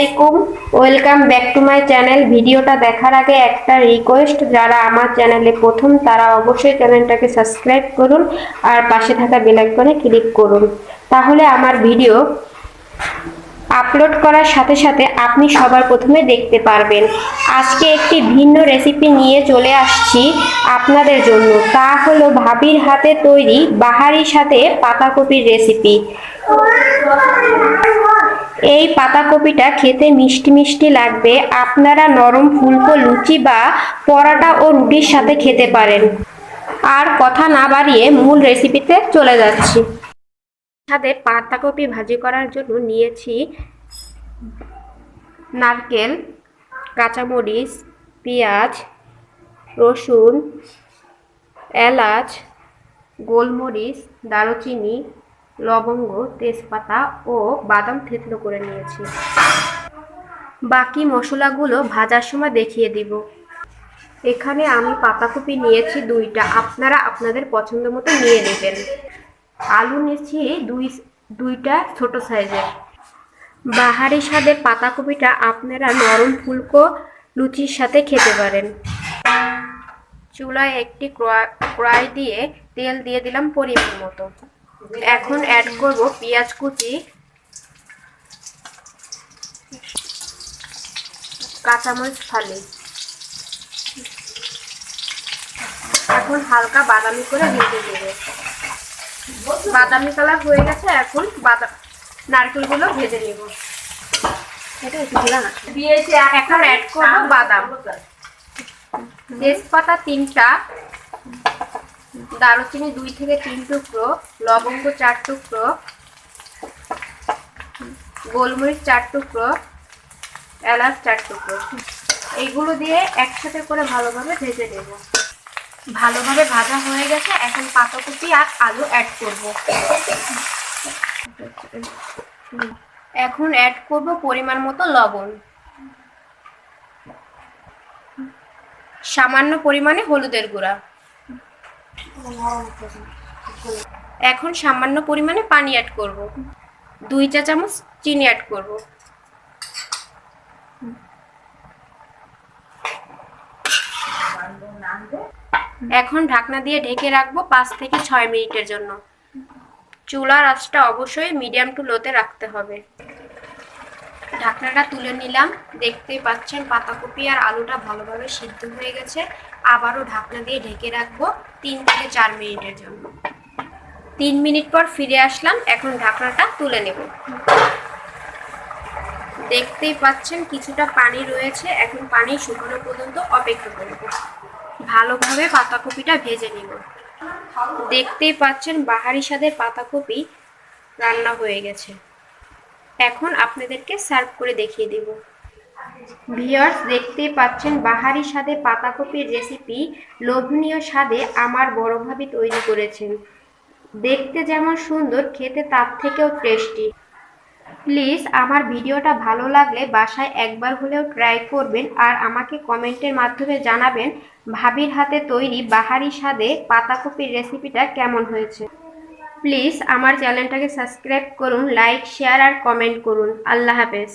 আলাইকুম। Welcome back to my channel. ভিডিওটা দেখার আগে একটা রিকোয়েস্ট যারা আমার চ্যানেলে প্রথম, তারা অবশ্যই চ্যানেলটাকে সাবস্ক্রাইব করুন আর পাশে থাকা বেল আইকনে ক্লিক করুন। তাহলে আমার ভিডিও আপলোড করার সাথে সাথে আপনি সবার প্রথমে দেখতে পারবেন। আজকে একটি ভিন্ন রেসিপি নিয়ে চলে আসছি আপনাদের জন্য। তা হলো ভাবির হাতে তৈরি বাহারির সাথে পাতাকপির রেসিপি এই পাতাকপিটা খেতে মিষ্টি মিষ্টি লাগবে। আপনারা নরম ফুলকো লুচি বা পরাটা ও রুটির সাথে খেতে পারেন। আর কথা না বাড়িয়ে মূল রেসিপিতে চলে যাচ্ছি। সাথে পাতাকপি ভাজি করার জন্য নিয়েছি নারকেল, কাঁচামরিচ, পেঁয়াজ, রসুন, এলাচ, গোলমরিচ, দারুচিনি লবঙ্গ, তেজপাতা ও বাদাম থেতলো করে নিয়েছি। বাকি মশলাগুলো ভাজার সময় দেখিয়ে দিব। এখানে আমি পাতাকপি নিয়েছি দুইটা। আপনারা আপনাদের পছন্দ মতো নিয়ে নেবেন। আলু নিয়েছি দুই, দুইটা ছোট সাইজের। বাহারি স্বাদের পাতাকপিটা আপনারা নরম ফুলকো লুচির সাথে খেতে পারেন। চুলায় একটি কড়া- কড়াই দিয়ে তেল দিয়ে দিলাম পরিমাণ মতো। এখন অ্যাড করব পেঁয়াজ কুচি কাঁচামরিচ ফালি। এখন হালকা বাদামি করে ভেজে দেবে বাদামি কালার হয়ে গেছে এখন বাদাম নারকেলগুলো ভেজে নিব। এখন অ্যাড করব বাদাম। তেজপাতা তিনটা দারুচিনি দুই থেকে তিন টুকরো, লবঙ্গ চার টুকরো, গোলমরিচ চার টুকরো, এলাচ চার টুকরো। এইগুলো দিয়ে একসাথে করে ভালোভাবে ভেজে নেব। ভালোভাবে ভাজা হয়ে গেছে, এখন পাতাকপি আর আলু অ্যাড করব। এখন অ্যাড করব পরিমাণ মতো লবণ। সামান্য পরিমাণে হলুদের গুঁড়া। এখন সামান্য পরিমাণে পানি অ্যাড করব। দুই চা চামচ চিনি অ্যাড করব। এখন ঢাকনা দিয়ে ঢেকে রাখব পাঁচ থেকে ছয় মিনিটের জন্য। চুলার আঁচটা অবশ্যই মিডিয়াম টু লোতে রাখতে হবে। ঢাকনাটা তুলে নিলাম। দেখতেই পাচ্ছেন পাতাকপি আর আলুটা ভালোভাবে সিদ্ধ হয়ে গেছে। আবারও ঢাকনা দিয়ে ঢেকে রাখব তিন থেকে চার মিনিটের জন্য। তিন মিনিট পর ফিরে আসলাম, এখন ঢাকনাটা তুলে নেব। দেখতেই পাচ্ছেন কিছুটা পানি রয়েছে, এখন পানি শুকানো পর্যন্ত অপেক্ষা করব। ভালোভাবে পাতাকপিটা ভেজে নিব। দেখতেই পাচ্ছেন বাহারি স্বাদের পাতাকপি রান্না হয়ে গেছে। এখন আপনাদেরকে সার্ভ করে দেখিয়ে দেব। ভিউয়ার্স দেখতেই পাচ্ছেন, বাহারি স্বাদে পাতাকপির রেসিপি লোভনীয় স্বাদে আমার বড় ভাবি তৈরি করেছেন। দেখতে যেমন সুন্দর, খেতে তার থেকেও টেস্টি প্লিজ আমার ভিডিওটা ভালো লাগলে বাসায় একবার হলেও ট্রাই করবেন আর আমাকে কমেন্টের মাধ্যমে জানাবেন, ভাবির হাতে তৈরি বাহারি স্বাদে পাতাকপির রেসিপিটা কেমন হয়েছে। প্লিজ আমার চ্যানেলটাকে সাবস্ক্রাইব করুন লাইক শেয়ার আর কমেন্ট করুন। আল্লাহ হাফেজ।